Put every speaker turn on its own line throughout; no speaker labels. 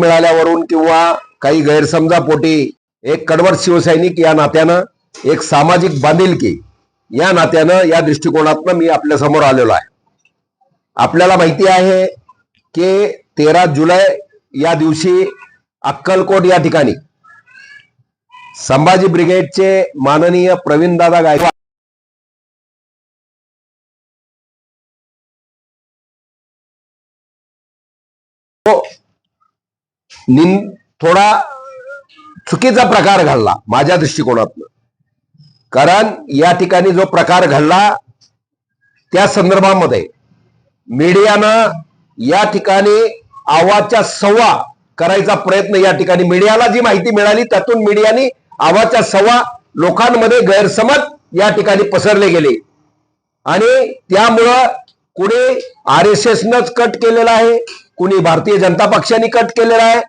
मिळाल्यावरून किंवा काही गैरसमजापोटी एक कडवट शिवसैनिक या नात्यानं एक सामाजिक बांधिलकी या नात्यानं या दृष्टिकोनातनं मी आपल्यासमोर आलेलो आहे. आपल्याला माहिती आहे की तेरा जुलै या दिवशी अक्कलकोट या ठिकाणी संभाजी ब्रिगेडचे माननीय प्रवीणदादा गायकवाड तो निन थोडा चुकीचा प्रकार घडला माझ्या दृष्टिकोनातनं. कारण या ठिकाणी जो प्रकार घडला त्या संदर्भामध्ये मीडियानं या ठिकाणी आवाजच्या सव्वा करायचा प्रयत्न या ठिकाणी मीडियाला जी माहिती मिळाली त्यातून मीडियाने आवाजच्या सव्वा लोकांमध्ये गैरसमज या ठिकाणी पसरले गेले. आणि त्यामुळं कुणी आर एस एसनंच कट केलेला आहे कुणी भारतीय जनता पक्षाने कट केलेला आहे?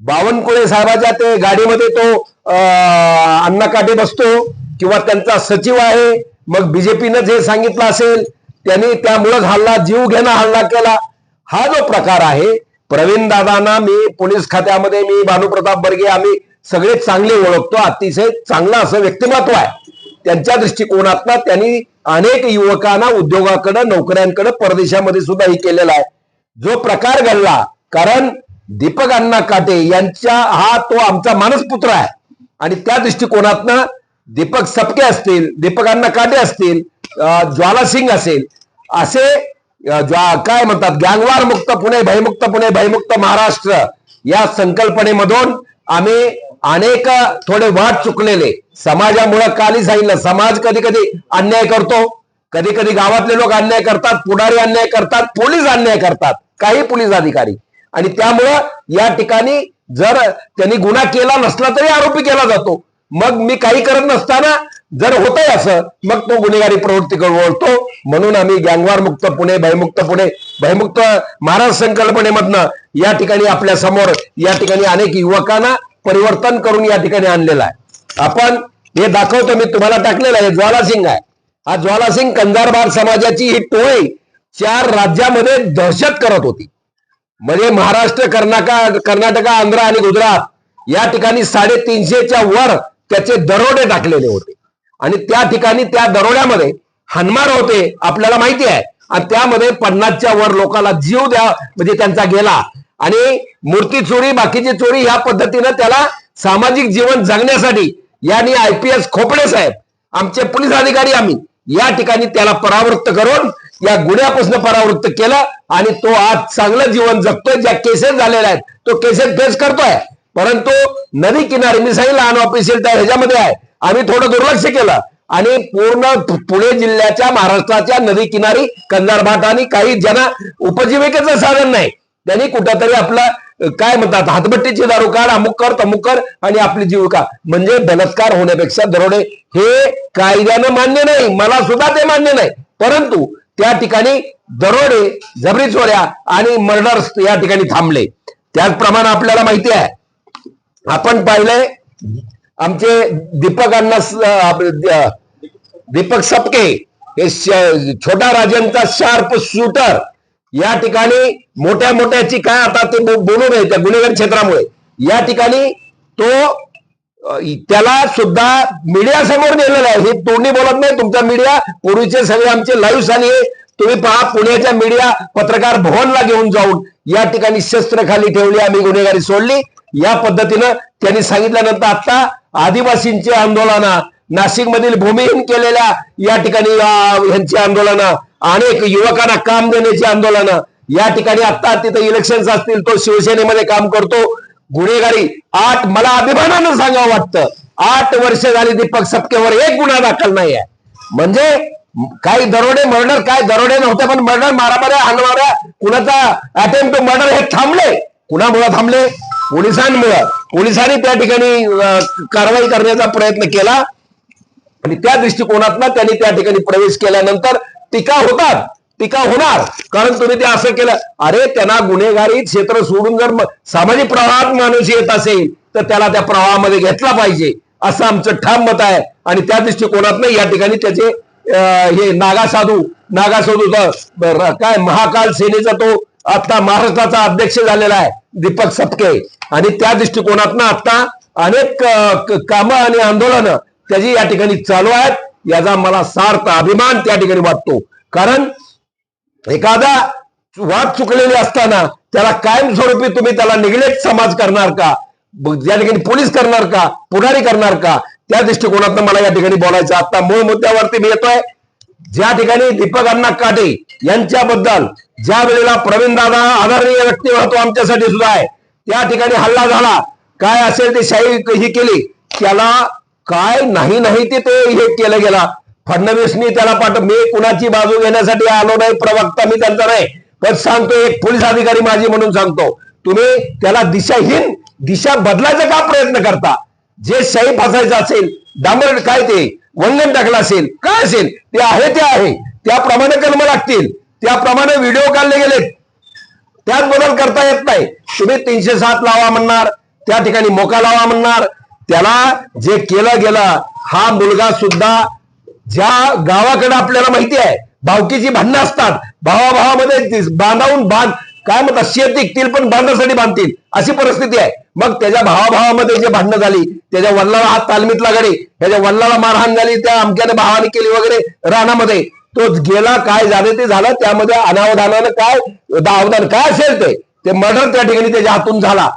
बावनकुळे साहेबाच्या ते गाडीमध्ये तो अं, अण्णा काटे बसतो किंवा त्यांचा सचिव आहे. मग बीजेपीनं जे सांगितलं असेल त्यांनी त्यामुळं हल्ला जीव घेणं हल्ला केला. हा जो प्रकार आहे प्रवीण दादांना मी पोलीस खात्यामध्ये मी भानुप्रताप बर्गे आम्ही सगळे चांगले ओळखतो. अतिशय चांगलं असं व्यक्तिमत्व आहे. त्यांच्या दृष्टिकोनातनं त्यांनी अनेक युवकांना उद्योगाकडे नोकऱ्यांकडे परदेशामध्ये सुद्धा हे केलेलं आहे. जो प्रकार घडला कारण दीपक अण्णा काटे यांच्या हा तो आमचा मानसपुत्र आहे. आणि त्या दृष्टिकोनातनं दीपक सपके असतील दीपक अण्णा काटे असतील ज्वाला सिंग असेल असे ज्वा- काय म्हणतात गँगवार मुक्त पुणे भयमुक्त पुणे भयमुक्त महाराष्ट्र या संकल्पनेमधून आम्ही अनेक थोडे वाट चुकलेले. समाजामुळे काली सांगितलं समाज कधी कधी अन्याय करतो. कधी कधी गावातले लोक अन्याय करतात पुढारी अन्याय करतात पोलीस अन्याय करतात काही पोलीस अधिकारी. आणि त्यामुळं या ठिकाणी जर त्यांनी गुन्हा केला नसला तरी आरोपी केला जातो. मग मी काही करत नसताना जर होतंय असं मग तो गुन्हेगारी प्रवृत्तीकडे वळतो म्हणून आम्ही गँगवार मुक्त पुणे भयमुक्त पुणे भयमुक्त महाराष्ट्र संकल्पनेमधनं या ठिकाणी आपल्यासमोर या ठिकाणी अनेक युवकांना परिवर्तन करून या ठिकाणी आणलेलं आहे. आपण हे दाखवतो मी तुम्हाला टाकलेलं आहे ज्वाला सिंग आहे. हा ज्वालासिंग कंजारबार समाजाची ही टोळी चार राज्यामध्ये दहशत करत होती. म्हणजे महाराष्ट्र कर्नाटक कर्नाटका आंध्र आणि गुजरात या ठिकाणी साडेतीनशेच्या वर त्याचे दरोडे टाकलेले होते. आणि त्या ठिकाणी त्या दरोड्यामध्ये हनमार होते आपल्याला माहिती आहे. आणि त्यामध्ये पन्नासच्या वर लोकांना जीव द्या म्हणजे त्यांचा गेला. आणि मूर्ती चोरी बाकीची चोरी ह्या पद्धतीनं त्याला सामाजिक जीवन जगण्यासाठी यांनी आय पी एस खोपडे साहेब आमचे पोलीस अधिकारी आम्ही या ठिकाणी त्याला परावृत्त करून या गुन्ह्यापासून परावृत्त केलं आणि तो आज चांगलं जीवन जगतोय. ज्या केसेस झालेल्या आहेत तो केसेस फेस करतोय. परंतु नदी किनारी मी सांगितलं लहान ऑफिसियल त्या ह्याच्यामध्ये आहे. आम्ही थोडं दुर्लक्ष केलं आणि पूर्ण पुणे जिल्ह्याच्या महाराष्ट्राच्या नदी किनारी कंजारभाट आणि काही ज्यांना उपजीविकेचं साधन नाही त्यांनी कुठंतरी आपलं काय म्हणतात? हातभट्टीची दारू काढ अमुक कर तमुक कर आणि आपली जीविका म्हणजे बलात्कार होण्यापेक्षा दरोडे हे कायद्यानं मान्य नाही. मला सुद्धा ते मान्य नाही. परंतु त्या ठिकाणी दरोडे जबरी चोऱ्या आणि मर्डर्स या ठिकाणी थांबले. त्याचप्रमाणे आपल्याला माहिती आहे. आपण पाहिलंय आमचे दीपकांना दीपक सपके हे छोटा राजांचा शार्प शूटर. या ठिकाणी मोठ्या मोठ्याची काय आता ते बोलू नये त्या गुन्हेगारी क्षेत्रामुळे. या ठिकाणी तो त्याला सुद्धा मीडिया समोर नेलेला आहे. हे तोंडी बोलत नाही. तुमचा मीडिया पूर्वीचे सगळे आमचे लाईव्ह झाले. तुम्ही पहा पुण्याच्या मीडिया पत्रकार भवनला घेऊन जाऊन या ठिकाणी शस्त्र खाली ठेवली आम्ही गुन्हेगारी सोडली. या पद्धतीनं त्यांनी सांगितल्यानंतर आता आदिवासींची आंदोलन नाशिकमधील भूमिहीन केलेल्या या ठिकाणी यांची ह्यांची आंदोलन अनेक युवकांना काम देण्याची आंदोलन. या ठिकाणी आता तिथे इलेक्शन असतील तो शिवसेनेमध्ये काम करतो. गुन्हेगारी आठ मला अभिमानानं सांगावं वाटतं. आठ वर्ष झाली दीपक सपकेवर एक गुन्हा दाखल नाही आहे म्हणजे काही दरोडे मर्डर काय दरोडे नव्हते पण मर्डर मारामाऱ्या हाणमाऱ्या कुणाचा अटेम्प्ट टू मर्डर हे थांबले. कुणामुळे थांबले? पोलिसांमुळे. पोलिसांनी त्या ठिकाणी कारवाई करण्याचा प्रयत्न केला. आणि त्या दृष्टिकोनातनं त्यांनी त्या ठिकाणी प्रवेश केल्यानंतर टीका होतात टीका होणार. कारण तुम्ही ते असं केलं अरे त्यांना गुन्हेगारी क्षेत्र सोडून जर सामाजिक प्रवाहात माणूस येत असेल तर त्याला त्या प्रवाहामध्ये घेतला पाहिजे. असं आमचं ठाम मत आहे. आणि त्या दृष्टिकोनातनं या ठिकाणी त्याचे हे नागा साधू नागा काय महाकाल सेनेचा तो आता महाराष्ट्राचा अध्यक्ष झालेला आहे दीपक सपके. आणि त्या दृष्टिकोनातनं आता अनेक कामं आणि आंदोलनं त्याची या ठिकाणी चालू आहेत. याचा मला सार्थ अभिमान त्या ठिकाणी वाटतो. कारण एखादा वाद चुकलेली असताना त्याला कायमस्वरूपी तुम्ही त्याला निग्लेक्ट समाज करणार का? ज्या या ठिकाणी पोलीस करणार का? पुढारी करणार का? त्या दृष्टिकोनातनं मला या ठिकाणी बोलायचं आता मूळ मुद्द्यावरती मी येतोय. ज्या ठिकाणी दीपक अण्णा काटे यांच्याबद्दल ज्या वेळेला प्रवीण दादा आदरणीय व्यक्तिमत्व आमच्यासाठी सुद्धा आहे त्या ठिकाणी हल्ला झाला. काय असेल ते शाही ही केली. त्याला काय नाही नाही ते तो हे केलं गेला. फडणवीसनी त्याला पाठ मी कुणाची बाजू घेण्यासाठी आलो नाही प्रवक्ता मी त्यांचा नाही. पण सांगतो एक पोलीस अधिकारी माझी म्हणून सांगतो तुम्ही त्याला दिशाहीन दिशा बदलायचा का प्रयत्न करता? जे शाही फसायचं असेल डांबर काय ते? वंगण टाकलं असेल काय असेल? ते आहे ते आहे. त्याप्रमाणे कर्म लागतील. त्याप्रमाणे व्हिडिओ काढले गेलेत. त्यात बदल करता येत नाही. तुम्ही तीनशे सात लावा म्हणणार त्या ठिकाणी मोका लावा म्हणणार त्याला जे केलं गेलं हा मुलगा सुद्धा ज्या गावाकडे आपल्याला माहिती आहे भावकीची भांडणं असतात. भावाभावामध्ये बांधावून बांध. काय म्हणतात शेत विकतील पण बांधासाठी बांधतील अशी परिस्थिती आहे. मग त्याच्या भावाभावामध्ये जे भांडणं झाली त्याच्या वल्लाला हात तालमीतला गडी त्याच्या वल्लाला मारहाण झाली त्या अमक्याने भावाने केली वगैरे रानामध्ये. तो गेला काय झालं ते झालं त्यामध्ये अनावधानानं काय अवधान काय असेल ते मर्डर त्या ठिकाणी त्याच्या हातून झाला.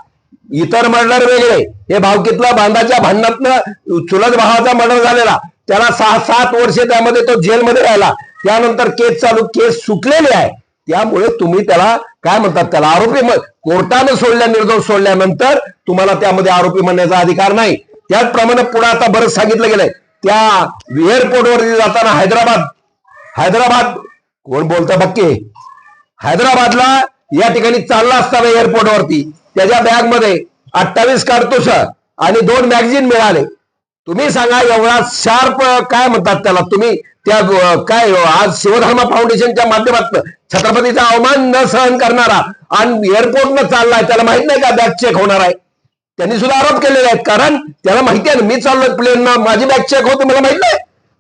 इतर मर्डर वेगळे. हे भावकीतला बांधाच्या भांडणातनं चुलत भावाचा मर्डर झालेला. त्याला सहा सात वर्षे त्यामध्ये तो जेलमध्ये राहिला. त्यानंतर केस चालू केस सुटलेली आहे. त्यामुळे तुम्ही त्याला काय म्हणतात त्याला आरोपी कोर्टानं सोडल्या निर्दोष सोडल्यानंतर तुम्हाला त्यामध्ये आरोपी म्हणण्याचा अधिकार नाही. त्याचप्रमाणे पुढे आता बरंच सांगितलं गेलंय. त्या एअरपोर्टवरती जाताना हैदराबाद हैदराबाद कोण बोलतं बक्के हैदराबादला या ठिकाणी चालला असताना एअरपोर्टवरती. त्याच्या बॅगमध्ये अठ्ठावीस काडतुस आणि दोन मॅगझिन मिळाले. तुम्ही सांगा एवढा शार्प काय म्हणतात त्याला? तुम्ही त्या काय आज शिवधर्म फाउंडेशनच्या माध्यमातून छत्रपतीचा अवमान न सहन करणारा आणि एअरपोर्टनं चाललाय त्याला माहीत नाही का बॅग चेक होणार आहे? त्यांनी सुद्धा आरोप केलेले आहेत. कारण त्याला माहिती आहे ना मी चाललोय प्लेन माझी बॅग चेक होते मला माहीत नाही.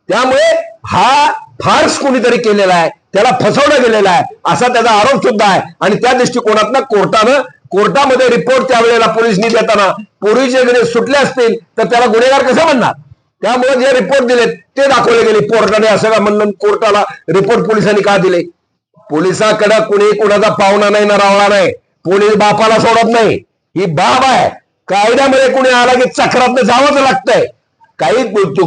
त्यामुळे हा फार्स कुणीतरी केलेला आहे. त्याला फसवलं गेलेलं आहे. असा त्याचा आरोप सुद्धा आहे. आणि त्या दृष्टिकोनातनं कोर्टानं कोर्टामध्ये रिपोर्ट त्यावेळेला पोलिसनी देताना पूर्वीचे गुन्हे सुटले असतील तर त्याला गुन्हेगार कसं म्हणणार? त्यामुळे जे रिपोर्ट दिलेत ते दाखवले गेले. कोर्टाने असं का म्हणलं? कोर्टाला रिपोर्ट पोलिसांनी का दिले? पोलिसाकडे कुणी कुणाचा पाहुणा नाही ना रावळा नाही. पोलीस बापाला सोडत नाही. ही बाब आहे. कायद्यामध्ये कुणी आला की चक्रात जावंच लागतंय. काही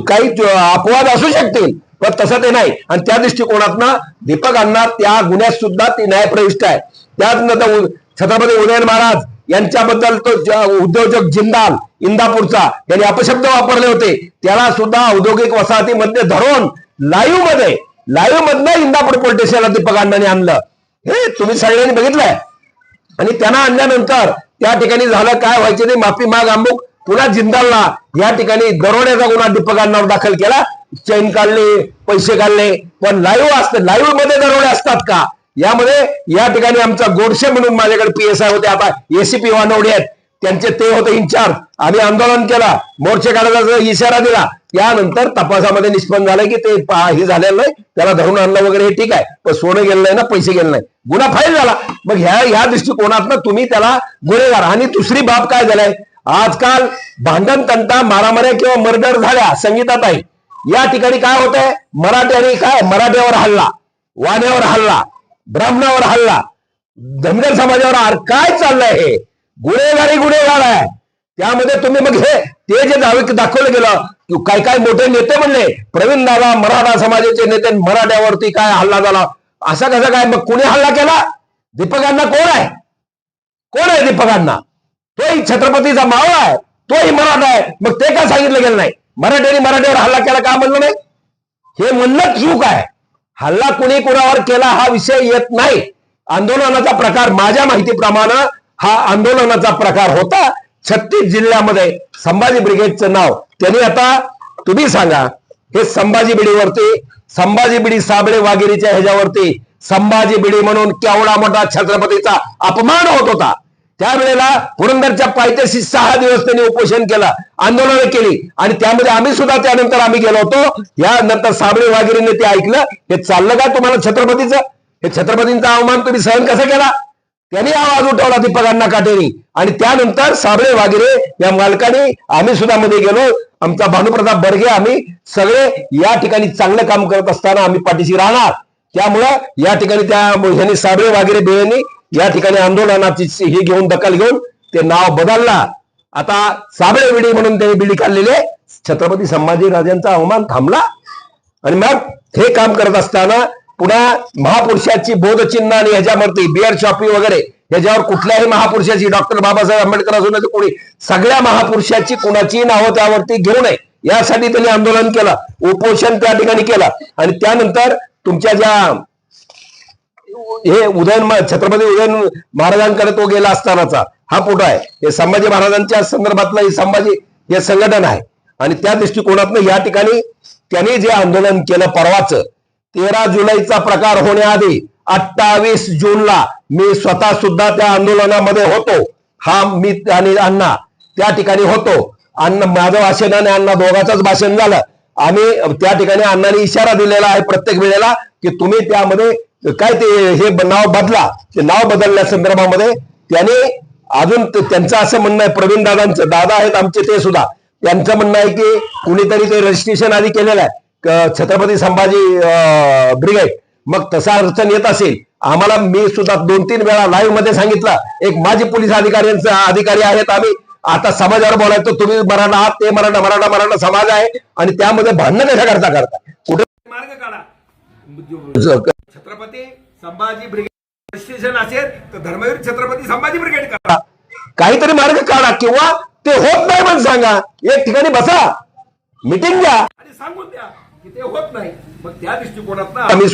काही अपवाद असू शकतील पण तसं ते नाही. आणि त्या दृष्टिकोनातनं दीपक अण्णा त्या गुन्ह्यात सुद्धा ती न्यायप्रविष्ट आहे. त्यात छत्रपती उदयन महाराज यांच्याबद्दल तो उद्योजक जिंदाल इंदापूरचा यांनी अपशब्द वापरले होते. त्याला सुद्धा औद्योगिक वसाहतीमध्ये धरून लाईव्हमध्ये लाईव्ह मधनं इंदापूर पोलीस स्टेशनला दीपक आणलं. हे तुम्ही सगळ्यांनी बघितलंय. आणि त्यांना आणल्यानंतर त्या ठिकाणी झालं काय व्हायचे ते माफी माग अमुक पुन्हा जिंदालला या ठिकाणी दरोड्याचा गुन्हा दीपक अण्णावर दाखल केला. चैन काढले पैसे काढले. पण लाईव्ह असतं लाईव्हमध्ये दरोडे असतात का? यामध्ये या ठिकाणी आमचा गोडसे म्हणून माझ्याकडे पीएसआय होते. आता एसीपी वानवडे आहेत. त्यांचे ते होते इन्चार्ज आम्ही आंदोलन केला. मोर्चे काढायचा इशारा दिला. त्यानंतर तपासामध्ये निष्पन्न झालं की ते हे झालेलं नाही. त्याला धरून आणलं वगैरे हे ठीक आहे. पण सोनं गेलं नाही ना पैसे गेले नाही. गुन्हा फाईल झाला. मग ह्या ह्या दृष्टिकोनातनं तुम्ही त्याला गुन्हेगार. आणि दुसरी बाब काय झालाय? आजकाल भांडण तंटा मारामाऱ्या किंवा मर्डर झाल्या संगीतात आहे. या ठिकाणी काय होत आहे मराठ्याने काय? मराठ्यावर हल्ला. वाण्यावर हल्ला. ब्राह्मणावर हल्ला. धनगर समाजावर काय चाललंय हे? गुन्हेगारी गुन्हेगार आहे. त्यामध्ये तुम्ही मग हे ते जे दाखवलं गेलं काय काय मोठे नेते म्हणले? प्रवीण दादा मराठा समाजाचे नेते मराठ्यावरती काय हल्ला झाला? असा कसा काय? मग कुणी हल्ला केला? दीपकांना कोण आहे? कोण आहे दीपकांना? तोही छत्रपतीचा मावळा आहे. तोही मराठा आहे. मग ते का सांगितलं गेलं नाही? मराठ्याने मराठ्यावर हल्ला केला का म्हणलं नाही? हे म्हणणं चूक आहे. हल्ला कुणी कुणावर केला हा विषय येत नाही. आंदोलनाचा प्रकार माझ्या माहितीप्रमाणे हा आंदोलनाचा प्रकार होता. छत्तीस जिल्ह्यामध्ये संभाजी ब्रिगेडचं नाव. त्यांनी आता तुम्ही सांगा हे संभाजी बिडीवरती संभाजी बिडी साबळे वागिरीच्या ह्याच्यावरती संभाजी बिडी म्हणून केवढा मोठा छत्रपतीचा अपमान होत होता. त्यावेळेला पुरंदरच्या पायथ्याशी सहा दिवस त्यांनी उपोषण केला आंदोलन केली. आणि त्यामध्ये आम्ही सुद्धा त्यानंतर आम्ही गेलो होतो. यानंतर साबळे वागिरीने ते ऐकलं. हे चाललं का तुम्हाला छत्रपतीचं? हे छत्रपतींचा अवमान तुम्ही सहन कसा केला? त्यांनी आवाज उठवला दीपकांना काटेरी. आणि त्यानंतर साबळे वागिरे या मालकाने आम्ही सुद्धा मध्ये गेलो. आमचा भानुप्रताप बर्गे आम्ही सगळे या ठिकाणी चांगलं काम करत असताना आम्ही पाठीशी राहणार. त्यामुळं या ठिकाणी त्या ह्यांनी साबळे वागिरे बेळेंनी या ठिकाणी आंदोलनाची ही घेऊन दखल घेऊन ते नाव बदलला. आता साबळे विडी म्हणून त्यांनी बिडी काढलेले छत्रपती संभाजीराजांचा अवमान थांबला. आणि मग हे काम करत असताना पुन्हा महापुरुषाची बोधचिन्ह आणि ह्याच्यावरती बिअर शॉपी वगैरे ह्याच्यावर कुठल्याही महापुरुषाची डॉक्टर बाबासाहेब आंबेडकर असून कोणी सगळ्या महापुरुषाची कुणाची नावं त्यावरती घेऊ नये. यासाठी त्यांनी आंदोलन केलं. उपोषण त्या ठिकाणी केलं. आणि त्यानंतर तुमच्या ज्या हे उदयन छत्रपती उदयन महाराजांकडे तो गेला असतानाचा हा फोटो आहे. हे संभाजी महाराजांच्या संदर्भातलं हे संभाजी हे संघटन आहे. आणि त्या दृष्टिकोनातनं या ठिकाणी त्यांनी जे आंदोलन केलं परवाच तेरा जुलैचा प्रकार होण्याआधी अठ्ठावीस जूनला मी स्वतः सुद्धा त्या आंदोलनामध्ये होतो. हा मी आणि अण्णा त्या ठिकाणी होतो. अण्णा माझं भाषण आणि अण्णा दोघांचंच भाषण झालं. आम्ही त्या ठिकाणी अण्णाने इशारा दिलेला आहे प्रत्येक वेळेला की तुम्ही त्यामध्ये काय ते हे नाव बदला. ते नाव बदलल्या संदर्भामध्ये त्याने अजून त्यांचं असं म्हणणं आहे प्रवीण दादांचं. दादा आहेत आमचे ते सुद्धा. त्यांचं म्हणणं आहे की कुणीतरी ते रजिस्ट्रेशन आधी केलेलं आहे. छत्रपती संभाजी ब्रिगेड मग तसा अडचण येत असेल आम्हाला मी सुद्धा दोन तीन वेळा लाईव्हमध्ये सांगितलं. एक माजी पोलीस अधिकाऱ्यांचा अधिकारी आहेत आम्ही. आता समाजावर बोलायचं तुम्ही मराठा आहात ते मराठा मराठा मराठा समाज आहे. आणि त्यामध्ये भांडणं कशा करता करता कुठे
मार्ग काढा. छत्रपती संभाजी ब्रिगेड रजिस्ट्रेशन असेल तर धर्मवीर छत्रपती संभाजी ब्रिगेड करा.
काहीतरी मार्ग काढा किंवा ते होत नाही पण सांगा. एक ठिकाणी बसा. मिटिंग घ्या
आणि सांगून द्या की ते होत नाही. मग त्या दृष्टिकोनात
आम्ही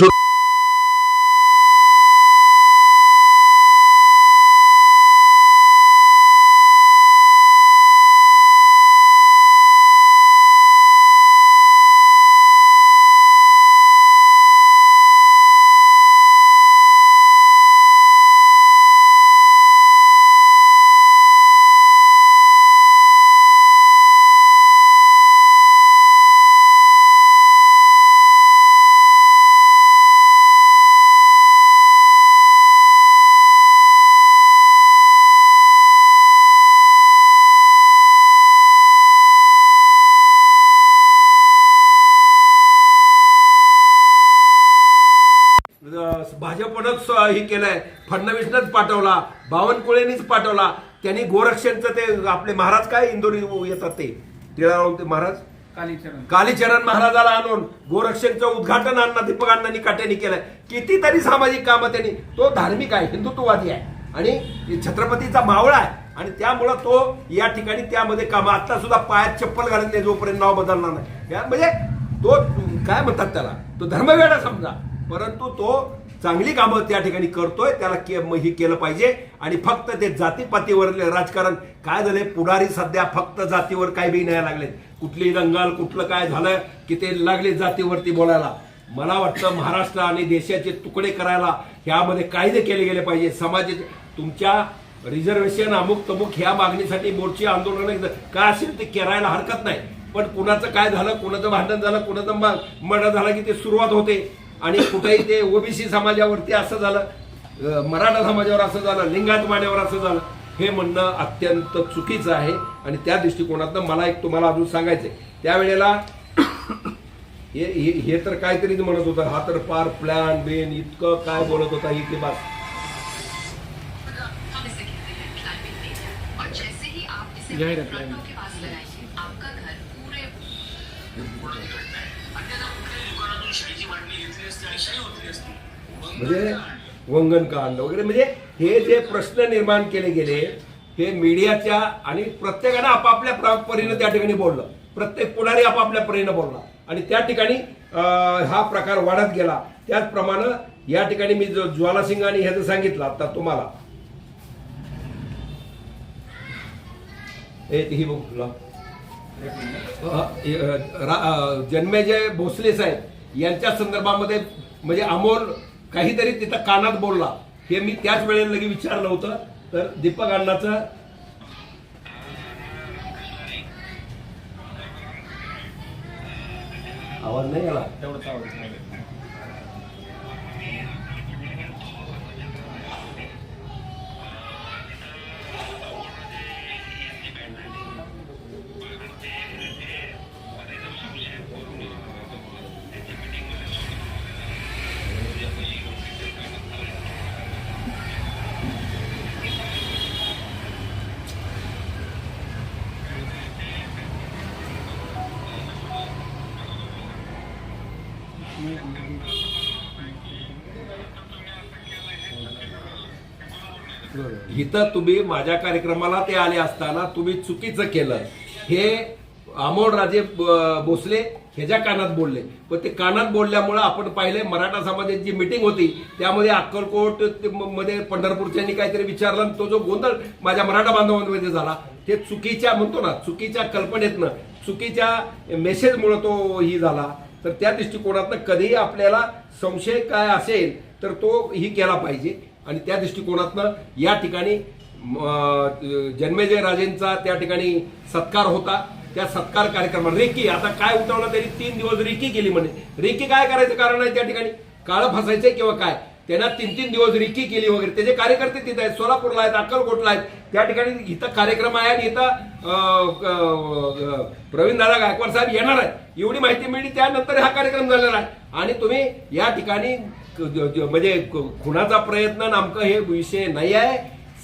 भाजपनंच हे केलंय. फडणवीसनंच पाठवला. बावनकुळेनीच पाठवला. त्यांनी गोरक्षणचं ते आपले महाराज काय इंदोरी येतात ते? टिळा ते महाराज?
कालीचरण.
कालीचरण महाराजाला आणून गोरक्षणचं उद्घाटन अण्णा दीपक अण्णांनी काट्यानी केलंय. कितीतरी सामाजिक कामं त्यांनी तो धार्मिक आहे हिंदुत्ववादी आहे. आणि छत्रपतीचा मावळा आहे. आणि त्यामुळं तो या ठिकाणी त्यामध्ये काम आता सुद्धा पायात चप्पल घालत नाही जोपर्यंत नाव बदलणार नाही. म्हणजे तो काय म्हणतात त्याला? तो धर्मवेडा समजा. परंतु तो चांगली कामं त्या ठिकाणी करतोय त्याला के- हे केलं पाहिजे. आणि फक्त ते जातीपातीवर राजकारण काय झालंय? पुढारी सध्या फक्त जातीवर काय बी नाही लागले कुठली दंगल कुठलं काय झालं की ते लागले जातीवरती बोलायला? मला वाटतं महाराष्ट्र आणि देशाचे तुकडे करायला ह्यामध्ये कायदे केले गेले पाहिजे समाजाचे तुमच्या रिझर्वेशन अमुक तमुक ह्या मागणीसाठी मोर्चे आंदोलन काय असेल ते करायला हरकत नाही. पण कुणाचं काय झालं कुणाचं भांडण झालं कुणाचं मर्डर झालं की ते सुरुवात होते. आणि कुठेही ते ओबीसी समाजावरती असं झालं मराठा समाजावर असं झालं लिंगायत मान्यावर असं झालं हे म्हणणं अत्यंत चुकीचं आहे. आणि त्या दृष्टिकोनातनं मला एक तुम्हाला अजून सांगायचंय. त्यावेळेला हे हे- हे तर काहीतरीच म्हणत होता हा तर पार प्लॅन बेन इतकं काय बोलत होता ही ते बस.
हम
म्हणजे वंगणकांड वगैरे. म्हणजे हे जे प्रश्न निर्माण केले गेले हे मीडियाच्या आणि प्रत्येकानं आपापल्या परीनं त्या ठिकाणी बोललं. प्रत्येक पुढारी आपापल्या परीनं बोलला. आणि त्या ठिकाणी हा प्रकार वाढत गेला. त्याचप्रमाणे या ठिकाणी मी ज्वालासिंगाने ज्वालासिंग आणि ह्याचं सांगितलं आता तुम्हाला. ही बघ तुला. जन्मेजय भोसले साहेब यांच्या संदर्भामध्ये म्हणजे अमोल काहीतरी तिथं कानात बोलला. हे मी त्याच वेळेला लगे विचारलं होतं. तर दीपक अण्णाचं आवाज नाही आला?
तेवढंच आवडत
इथं तुम्ही माझ्या कार्यक्रमाला ते आले असताना तुम्ही चुकीचं केलं. हे अमोलराजे राजे भोसले ह्याच्या कानात बोलले. पण ते कानात बोलल्यामुळं आपण पाहिले मराठा समाजाची जी मिटिंग होती त्यामध्ये अक्कलकोटमध्ये पंढरपूरच्यांनी काहीतरी विचारलं आणि तो जो गोंधळ माझ्या मराठा बांधवांमध्ये झाला ते चुकीच्या म्हणतो ना चुकीच्या कल्पनेतनं चुकीच्या मेसेजमुळं तो ही झाला. तर त्या दृष्टिकोनातनं कधीही आपल्याला संशय काय असेल तर तो ही केला पाहिजे. आणि त्या दृष्टिकोनातनं या ठिकाणी जन्मेजय राजेंचा त्या ठिकाणी सत्कार होता. त्या सत्कार कार्यक्रमात रेकी आता काय उठवलं त्यांनी तीन दिवस रेकी केली म्हणे. रेकी काय करायचं कारण आहे त्या ठिकाणी? काळं फसायचंय किंवा काय? त्यांना तीन तीन दिवस रिकी केली वगैरे. त्याचे कार्यकर्ते तिथे आहेत सोलापूरला आहेत अक्कलकोटला आहेत त्या ठिकाणी इथं कार्यक्रम आहे आणि इथं प्रवीण दादा गायकवाड साहेब येणार आहेत. एवढी माहिती मिळली त्यानंतर हा कार्यक्रम झालेला आहे. आणि तुम्ही या ठिकाणी म्हणजे खुणाचा प्रयत्न नामकं हे विषय नाही आहे.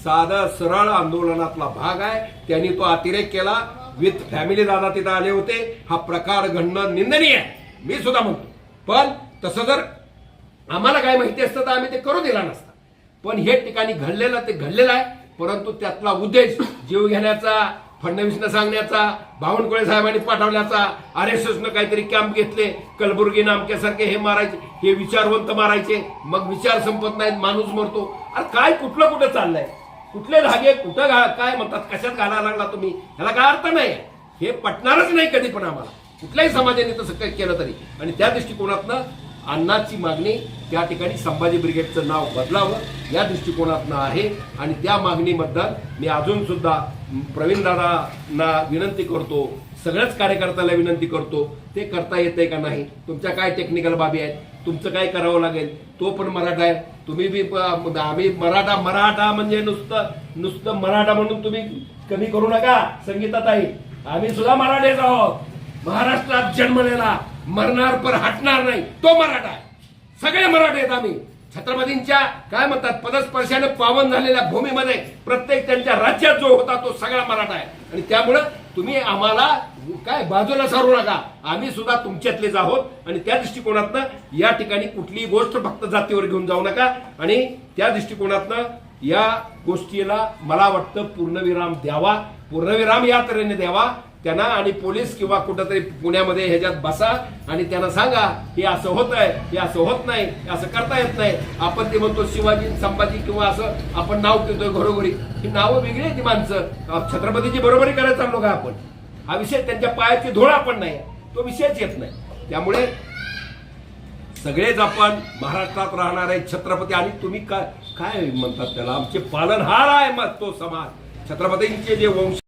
साधा सरळ आंदोलनातला भाग आहे. त्यांनी तो अतिरेक केला. विथ फॅमिली दादा तिथं आले होते. हा प्रकार घडणं निंदनीय आहे. मी सुद्धा म्हणतो. पण तसं जर आम्हाला काय माहिती असतं तर आम्ही ते करू दिला नसता. पण हे ठिकाणी घडलेलं ते घडलेलं आहे. परंतु त्यातला उद्देश जीव घेण्याचा फडणवीसनं सांगण्याचा बावनकुळे साहेबांनी पाठवण्याचा आर एस एसनं काहीतरी कॅम्प घेतले कलबुर्गी नामक्यासारखे हे मारायचे हे विचारवंत मारायचे मग विचार संपत नाहीत माणूस मरतो. अरे काय कुठलं कुठं चाललंय? कुठले धागे कुठं घा काय म्हणतात कशात घालायला लागला तुम्ही? ह्याला काय अर्थ नाही. हे पटणारच नाही कधी पण आम्हाला. कुठल्याही समाजाने तसं काही केलं तरी. आणि त्या दृष्टिकोनातनं अन्नाची मागणी त्या ठिकाणी संभाजी ब्रिगेडचं नाव बदलावं या दृष्टिकोनातनं आहे. आणि त्या मागणीबद्दल मी अजून सुद्धा प्रवीणदादांना विनंती करतो सगळ्याच कार्यकर्त्याला विनंती करतो ते करता येतंय का नाही तुमच्या काय टेक्निकल बाबी आहेत तुमचं काय करावं लागेल तो पण मराठा आहे. तुम्ही बी प- आम्ही मराठा मराठा म्हणजे नुसतं नुसतं मराठा म्हणून तुम्ही कमी करू नका संगीताताई. आम्ही सुद्धा मराठेच आहोत. महाराष्ट्रात जन्मलेला मरणार पर हटणार नाही तो मराठा आहे. सगळे मराठे आहेत आम्ही. छत्रपतींच्या काय म्हणतात पदस्पर्शाने पावन झालेल्या भूमीमध्ये प्रत्येक त्यांच्या राज्यात जो होता तो सगळा मराठा आहे. आणि त्यामुळं तुम्ही आम्हाला काय बाजूला सारू नका. आम्ही सुद्धा तुमच्यातलेच आहोत आणि त्या दृष्टिकोनातनं या ठिकाणी कुठलीही गोष्ट फक्त जातीवर घेऊन जाऊ नका. आणि त्या दृष्टिकोनातनं या गोष्टीला मला वाटतं पूर्णविराम द्यावा. पूर्णविराम या तऱ्हेने द्यावा. त्यांना आणि पोलीस किंवा कुठंतरी पुण्यामध्ये ह्याच्यात बसा आणि त्यांना सांगा हे असं होत आहे हे असं होत नाही असं करता येत नाही. आपण ते म्हणतो शिवाजी संभाजी किंवा असं आपण नाव ठेवतोय घरोघरी. ही नावं वेगळी आहेत ती माणसं. छत्रपतीची बरोबरी करायला चाललो का आपण? हा विषय त्यांच्या पायाची धुळ आपण नाही. तो विषयच येत नाही. त्यामुळे सगळेच आपण महाराष्ट्रात राहणारे छत्रपती. आणि तुम्ही काय काय म्हणतात त्याला? आमचे पालनहार आहे मग तो समाज. छत्रपतींचे जे वंश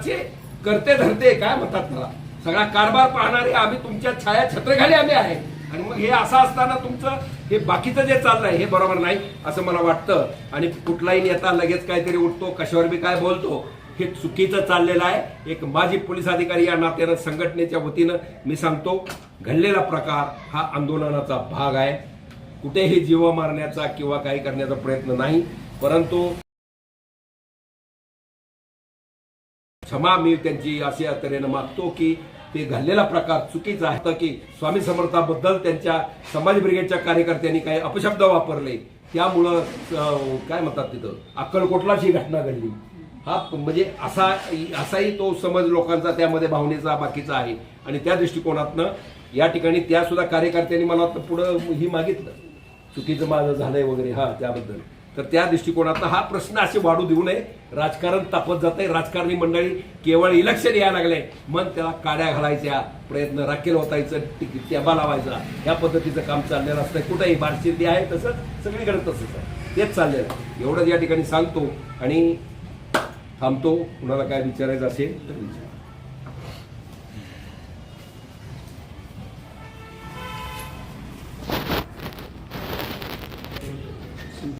राष्ट्राचे करते धरते काय म्हणतात त्याला? सगळा कारभार पाहणारे आम्ही तुमच्या छाया छत्रखाली आम्ही आहे. आणि मग हे असं असताना तुमचं हे बाकीचं जे चाललंय हे बरोबर नाही असं मला वाटतं. आणि कुठलाही नेता लगेच काहीतरी उठतो कशावर बी काय बोलतो हे चुकीचं चाललेलं आहे. एक माजी पोलीस अधिकारी या नात्यानं संघटनेच्या वतीनं मी सांगतो घडलेला प्रकार हा आंदोलनाचा भाग आहे. कुठेही जीव मारण्याचा किंवा काही करण्याचा प्रयत्न नाही. परंतु क्षमा मी त्यांची अशा तऱ्हेनं मागतो की ते घडलेला प्रकार चुकीचा आहे. की स्वामी समर्थाबद्दल त्यांच्या समाज ब्रिगेडच्या कार्यकर्त्यांनी काही अपशब्द वापरले त्यामुळं काय म्हणतात तिथं? अक्कलकोटलाच ही घटना घडली. हा म्हणजे असा असाही तो समज लोकांचा त्यामध्ये भावनेचा बाकीचा आहे. आणि त्या दृष्टिकोनातनं या ठिकाणी त्या सुद्धा कार्यकर्त्यांनी मला वाटतं पुढं ही मागितलं. चुकीचं माझं झालंय वगैरे हा त्याबद्दल. तर त्या दृष्टिकोनातनं हा प्रश्न असे वाढू देऊ नये. राजकारण तापत जात आहे राजकारणी मंडळी केवळ इलेक्शन यायला लागले. मग त्याला काड्या घालायच्या प्रयत्न राखेल होतायचं त्याबा लावायचा. या पद्धतीचं काम चाललेलं असतं कुठेही बारशिर्दी आहे तसंच सगळीकडे तसंच आहे. तेच चाललेलं आहे एवढंच या ठिकाणी सांगतो आणि थांबतो. कुणाला काय विचारायचं असेल तर विचार.